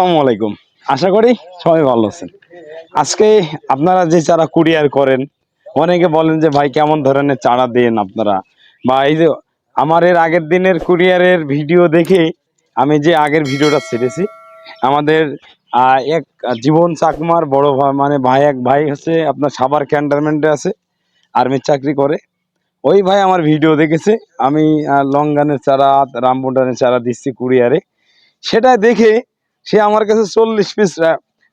আসসালামু আলাইকুম। আশা করি সবাই ভালো আছেন। আজকে আপনারা যে চারা কুরিয়ার করেন অনেকে বলেন যে ভাই কেমন ধরনের চারা দেন আপনারা? বা এই যে আমার এর আগের দিনের কুরিয়ারের ভিডিও দেখে আমি যে আগের ভিডিওটা ছেড়েছি আমাদের এক জীবন চাকমার বড় ভাই মানে ভাই এক ভাই হচ্ছে আপনার সাবার ক্যান্টনমেন্টে আছে আর্মির চাকরি করে। ওই ভাই আমার ভিডিও দেখেছে আমি আহ, লং গানের চারা রামবুটানের চারা দিচ্ছি কুরিয়ারে। সেটা দেখে সে আমার কাছে চল্লিশ পিস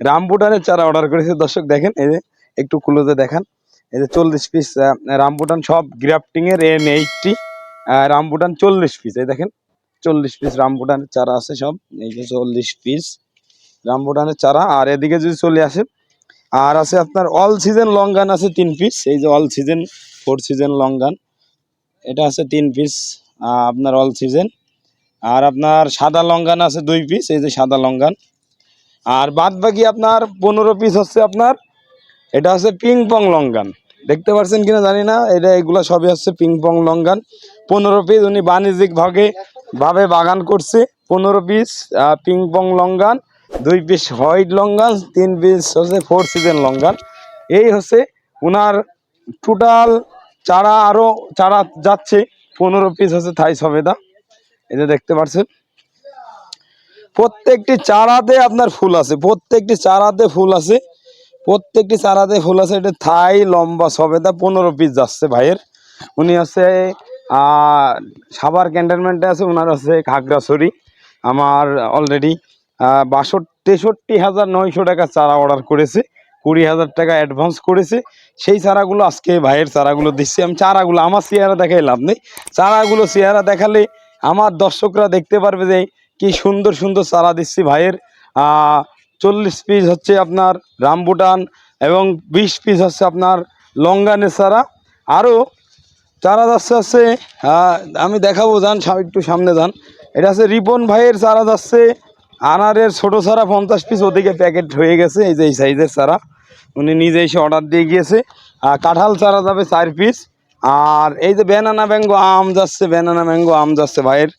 রামবুটানের চারা অর্ডার করেছে। দর্শক দেখেন, এই যে একটু ক্লোজে দেখান। এই যে চল্লিশ পিস রামবুটান সব গ্রাফটিং এর এন এইটটি রামবুটান চল্লিশ পিস এই দেখেন, চল্লিশ পিস রামবুটানের চারা আছে সব। এই যে চল্লিশ পিস রামবুটানের চারা। আর এদিকে যদি চলে আসে আর আছে আপনার অল সিজন লং গান আছে তিন পিস এই যে all season four season longan এটা আছে তিন পিস আপনার অল সিজন আর আপনার সাদা লঙ্গান আছে দুই পিস এই যে সাদা লঙ্গান। আর বাদ বাকি আপনার পনেরো পিস হচ্ছে আপনার, এটা হচ্ছে পিং পং লঙ্গান। দেখতে পাচ্ছেন কিনা জানি না, এটা এগুলো সবই হচ্ছে পিং পং লঙ্গান। পনেরো পিস উনি বাণিজ্যিক ভাগে ভাবে বাগান করছে। পনেরো পিস পিং পং লঙ্গান, দুই পিস হোয়াইট লঙ্গান, তিন পিস হচ্ছে ফোর সিজন লঙ্গান। এই হচ্ছে ওনার টোটাল চারা আরও চারা যাচ্ছে। পনেরো পিস হচ্ছে থাই সবেদা এই যে দেখতে পাচ্ছেন প্রত্যেকটি চারাতে আপনার ফুল আছে প্রত্যেকটি চারাতে ফুল আছে প্রত্যেকটি চারাতে ফুল আছে এটা থাই লম্বা সবেদা পনেরো পিস যাচ্ছে ভাইয়ের। উনি আহ, সাভার ক্যান্টনমেন্টে আছে ওনার আছে খাগড়াছড়ি। আমার অলরেডি বাষট্টি তেষট্টি হাজার নয়শো টাকা চারা অর্ডার করেছে কুড়ি হাজার টাকা অ্যাডভান্স করেছে। সেই চারাগুলো আজকে ভাইয়ের চারাগুলো দিচ্ছি। আমি চারাগুলো আমার চেহারা দেখাই লাভ নেই। চারাগুলো চেহারা দেখালে আমার দর্শকরা দেখতে পারবে যে কি সুন্দর সুন্দর চারা দিচ্ছি ভাইয়ের। চল্লিশ পিস হচ্ছে আপনার রামবুটান এবং বিশ পিস হচ্ছে আপনার লঙ্গানের চারা। আরও চারা যাচ্ছে আছে আমি দেখাবো, যান একটু সামনে যান। এটা আছে রিপন ভাইয়ের চারা যাচ্ছে, আনারের ছোটো চারা, পঞ্চাশ পিস ওদিকে প্যাকেট হয়ে গেছে, এই যে এই সাইজের চারা। উনি নিজে এসে অর্ডার দিয়ে গিয়েছে। আর কাঁঠাল চারা যাবে চার পিস আর এই যে ব্যানানা ম্যাঙ্গো আম যাচ্ছে ব্যানানা ম্যাঙ্গো আম যাচ্ছে ভাইয়ের।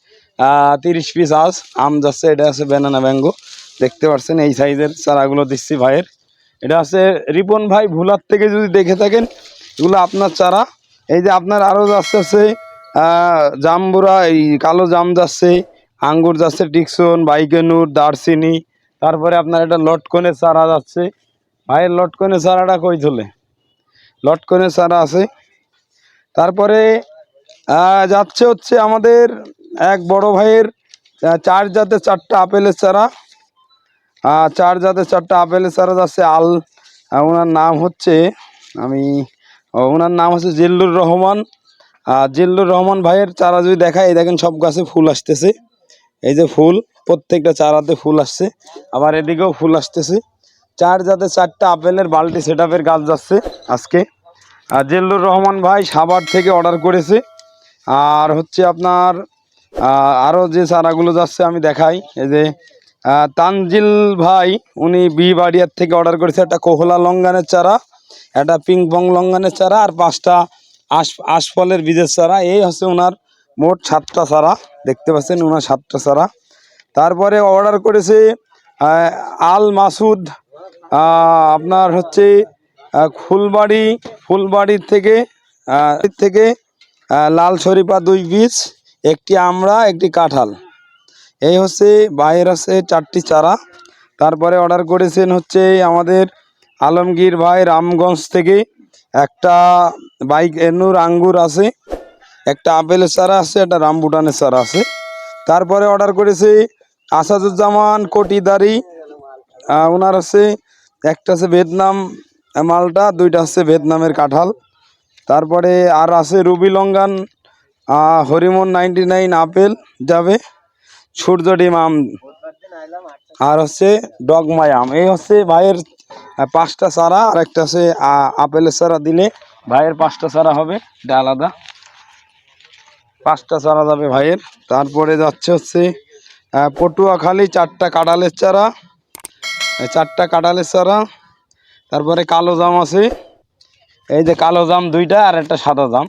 তিরিশ পিস আজ, আম যাচ্ছে, এটা আছে ব্যানানা ম্যাঙ্গো দেখতে পাচ্ছেন এই সাইজের চারাগুলো দিচ্ছি ভাইয়ের। এটা আছে রিপন ভাই ভুলার থেকে যদি দেখে থাকেন, এগুলো আপনার চারা। এই যে আপনার আরও যাচ্ছে, আছে জাম্বুরা, এই কালো জাম যাচ্ছে, আঙ্গুর যাচ্ছে, টিকসন, বাইকেনুর, দারচিনি। তারপরে আপনার এটা লটকনের চারা যাচ্ছে। ভাইয়ের লটকনের চারাটা কই তোলে লটকনের চারা আছে। তারপরে যাচ্ছে হচ্ছে আমাদের এক বড় ভাইয়ের চার জাতের চারটা আপেলের চারা। চার জাতের চারটা আপেলের চারা যাচ্ছে আল ওনার নাম হচ্ছে, আমি ওনার নাম হচ্ছে জিল্লুর রহমান। জিল্লুর রহমান ভাইয়ের চারা যদি দেখায় দেখেন সব গাছে ফুল আসতেছে। এই যে ফুল, প্রত্যেকটা চারাতে ফুল আসছে। আবার এদিকেও ফুল আসতেছে। চার জাতের চারটা আপেলের বালতি সেট গাছ যাচ্ছে আজকে। জিল্লুর রহমান ভাই সাবার থেকে অর্ডার করেছে। আর হচ্ছে আপনার আরও যে চারাগুলো যাচ্ছে আমি দেখাই। এই যে তানজিল ভাই, উনি বি বাড়িয়ার থেকে অর্ডার করেছে একটা কোহলা লঙ্গানের চারা, একটা পিং পং লঙ্গানের চারা আর পাঁচটা আশ, আশফলের বীজের চারা। এই হচ্ছে ওনার মোট সাতটা চারা, দেখতে পাচ্ছেন ওনার সাতটা চারা। তারপরে অর্ডার করেছে আল মাসুদ আপনার হচ্ছে ফুলবাড়ি, ফুলবাড়ির থেকে থেকে লাল শরীফা দুই পিস একটি আমড়া একটি কাঁঠাল। এই হচ্ছে বাইরের আছে চারটি চারা। তারপরে অর্ডার করেছেন হচ্ছে আমাদের আলমগীর ভাই রামগঞ্জ থেকে একটা বাইক এনুর আঙ্গুর আছে, একটা আপেলের চারা আছে, একটা রামবুটানের চারা আছে। তারপরে অর্ডার করেছে আসাদুজ্জামান কোটিদারি ওনার আছে একটা আছে ভিয়েতনাম মালটা, দুইটা হচ্ছে ভিয়েতনামের কাঁঠাল। তারপরে আর আছে ruby longan Harimon ninety nine apple যাবে, সূর্য ডিম আম। আর হচ্ছে ডগমাই আম। এই হচ্ছে ভাইয়ের পাঁচটা চারা, আর একটা আছে আপেলের চারা দিলে ভাইয়ের পাঁচটা চারা হবে, এটা আলাদা। পাঁচটা চারা যাবে ভাইয়ের। তারপরে যাচ্ছে হচ্ছে পটুয়াখালী চারটা কাঁঠালের চারা চারটা কাঁঠালের চারা। তারপরে কালো জাম আছে। এই যে কালো জাম দুইটা আর একটা সাদা জাম।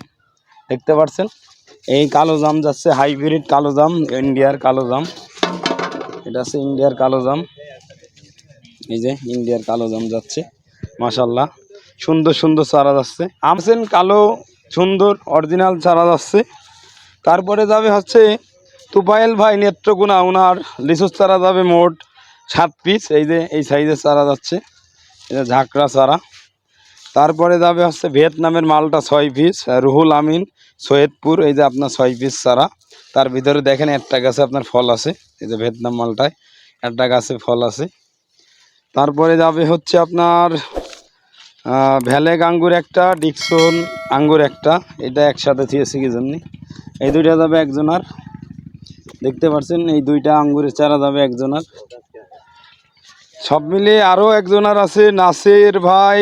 দেখতে পাচ্ছেন এই কালো জাম যাচ্ছে হাইব্রিড কালো জাম, ইন্ডিয়ার কালো জাম। এটা আছে ইন্ডিয়ার কালো জাম। এই যে ইন্ডিয়ার কালো জাম যাচ্ছে মাশাল্লাহ সুন্দর সুন্দর চারা যাচ্ছে। আমসেন কালো, সুন্দর, অরিজিনাল চারা যাচ্ছে। তারপরে যাবে হচ্ছে তুফাইল ভাই নেত্রকোনা ওনার লিচুর চারা যাবে মোট সাত পিস এই যে, এই সাইজের চারা যাচ্ছে। এটা ঝাঁকড়া চারা। তারপরে যাবে হচ্ছে ভিয়েতনামের মালটা ছয় পিস রুহুল আমিন সৈয়দপুর এই যে আপনার ছয় পিস চারা। তার ভিতরে দেখেন একটা গাছে আপনার ফল আছে এই যে ভিয়েতনাম মালটায় একটা গাছে ফল আছে। তারপরে যাবে হচ্ছে আপনার আহ, ভ্যালেক আঙ্গুর একটা ডিকসন আঙ্গুর একটা এটা একসাথে থিয়েছে কি জন্য এই দুইটা যাবে একজনার। দেখতে পাচ্ছেন এই দুইটা আঙ্গুরের চারা যাবে একজনার। সব মিলিয়ে আরও একজনার আছে, নাসের ভাই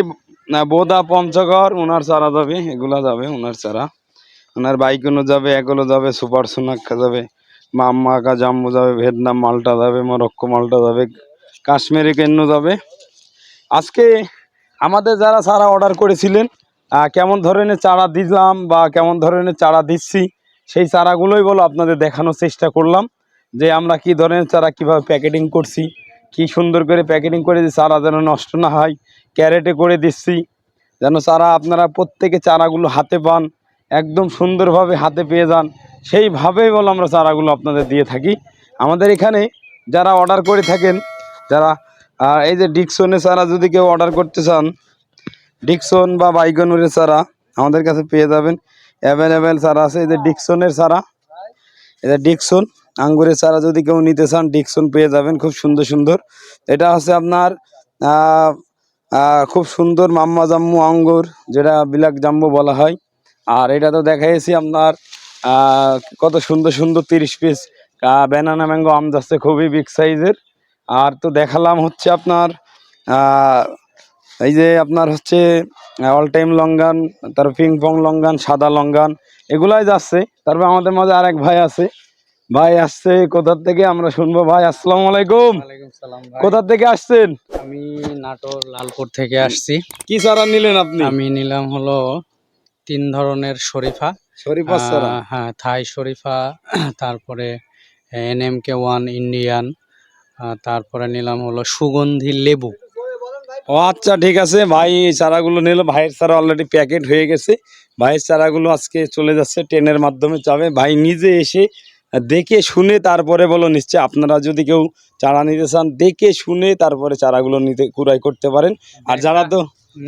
বোদা পঞ্চগড় ওনার চারা যাবে, এগুলা যাবে ওনার চারা। ওনার বাইকগুলো যাবে, এগুলো যাবে, সুপার সোনাক্কা যাবে, মাম্মাকা জাম্বু যাবে, ভিয়েতনাম মালটা যাবে, মরক্কো মালটা যাবে, কাশ্মীরি কেন্ন যাবে। আজকে আমাদের যারা চারা অর্ডার করেছিলেন কেমন ধরনের চারা দিলাম বা কেমন ধরনের চারা দিচ্ছি, সেই চারাগুলোই বলো আপনাদের দেখানোর চেষ্টা করলাম, যে আমরা কি ধরনের চারা কীভাবে প্যাকেটিং করছি। কি সুন্দর করে প্যাকেটিং করে দিচ্ছি চারা যেন নষ্ট না হয়। ক্যারেটে করে দিচ্ছি, যেন চারা আপনারা প্রত্যেকে চারাগুলো হাতে পান, একদম সুন্দরভাবে হাতে পেয়ে যান। সেইভাবেই বলো আমরা চারাগুলো আপনাদের দিয়ে থাকি। আমাদের এখানে যারা অর্ডার করে থাকেন, যারা এই যে ডিকসনের চারা যদি কেউ অর্ডার করতে চান, ডিকসন বা বাইগনুরের চারা আমাদের কাছে পেয়ে যাবেন। অ্যাভেলেবেল চারা আছে, এই যে ডিকসনের চারা এটা ডিকসন আঙ্গুরের চারা যদি কেউ নিতে চান ডিকসন পেয়ে যাবেন খুব সুন্দর সুন্দর। এটা হচ্ছে আপনার খুব সুন্দর মাম্মা জাম্মু আঙ্গুর, যেটা বিলাক জাম্বু বলা হয়। আর এটা তো দেখাইছি আপনার কত সুন্দর সুন্দর তিরিশ পিস ব্যানানা ম্যাঙ্গো আম যাচ্ছে খুবই বিগ সাইজের আর তো দেখালাম হচ্ছে আপনার এই যে আপনার হচ্ছে অল টাইম লঙ্গান তারপর পিং পং লঙ্গান সাদা লঙ্গান এগুলাই যাচ্ছে। তারপর আমাদের মাঝে আরেক ভাই আছে ভাই আসছে। কোথার থেকে আমরা শুনব? ভাই আসসালামু আলাইকুম। কোথার থেকে আসছেন? আমি নাটোর লালপুর থেকে আসছি। কি চারা নিলেন আপনি? আমি নিলাম হলো তিন ধরনের শরীফা। আহ, হ্যাঁ থাই শরীফা তারপরে N M K one Indian তারপরে নিলাম হলো সুগন্ধি লেবু। ও আচ্ছা ঠিক আছে। ভাই এই চারাগুলো নিল। ভাইয়ের চারা অলরেডি প্যাকেট হয়ে গেছে। ভাইয়ের চারাগুলো আজকে চলে যাচ্ছে ট্রেনের মাধ্যমে যাবে। ভাই নিজে এসে দেখে শুনে তারপরে বলো নিশ্চয় আপনারা যদি কেউ চারা নিতে চান, দেখে শুনে তারপরে চারাগুলো নিতে, কুড়াই করতে পারেন। আর যারা তো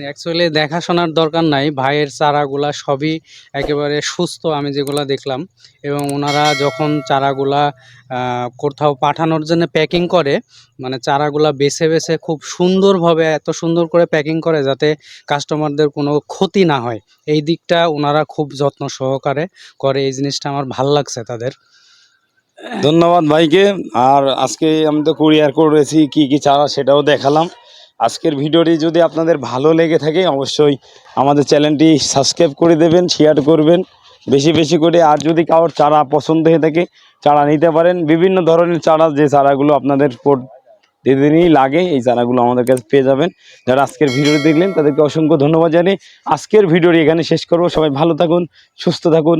অ্যাকচুয়ালি দেখাশোনার দরকার নাই, ভাইয়ের চারাগুলা সবই একেবারে সুস্থ আমি যেগুলা দেখলাম। এবং ওনারা যখন চারাগুলা কোথাও পাঠানোর জন্য প্যাকিং করে মানে চারাগুলা বেছে বেছে খুব সুন্দরভাবে, এত সুন্দর করে প্যাকিং করে যাতে কাস্টমারদের কোনো ক্ষতি না হয়। এই দিকটা ওনারা খুব যত্ন সহকারে করে, এই জিনিসটা আমার ভালো লাগছে তাদের। ধন্যবাদ ভাইকে। আর আজকে আমি তো কুরিয়ার করেছি, কি কি চারা সেটাও দেখালাম। আজকের ভিডিওটি যদি আপনাদের ভালো লেগে থাকে, অবশ্যই আমাদের চ্যানেলটি সাবস্ক্রাইব করে দেবেন শেয়ার করবেন। বেশি বেশি করে আর যদি কারোর চারা পছন্দ হয়ে থাকে, চারা নিতে পারেন। বিভিন্ন ধরনের চারা, যে চারাগুলো আপনাদের প্রতিদিনই লাগে, এই চারাগুলো আমাদের কাছে পেয়ে যাবেন। যারা আজকের ভিডিওটি দেখলেন, তাদেরকে অসংখ্য ধন্যবাদ জানিয়ে আজকের ভিডিওটি এখানে শেষ করব। সবাই ভালো থাকুন, সুস্থ থাকুন।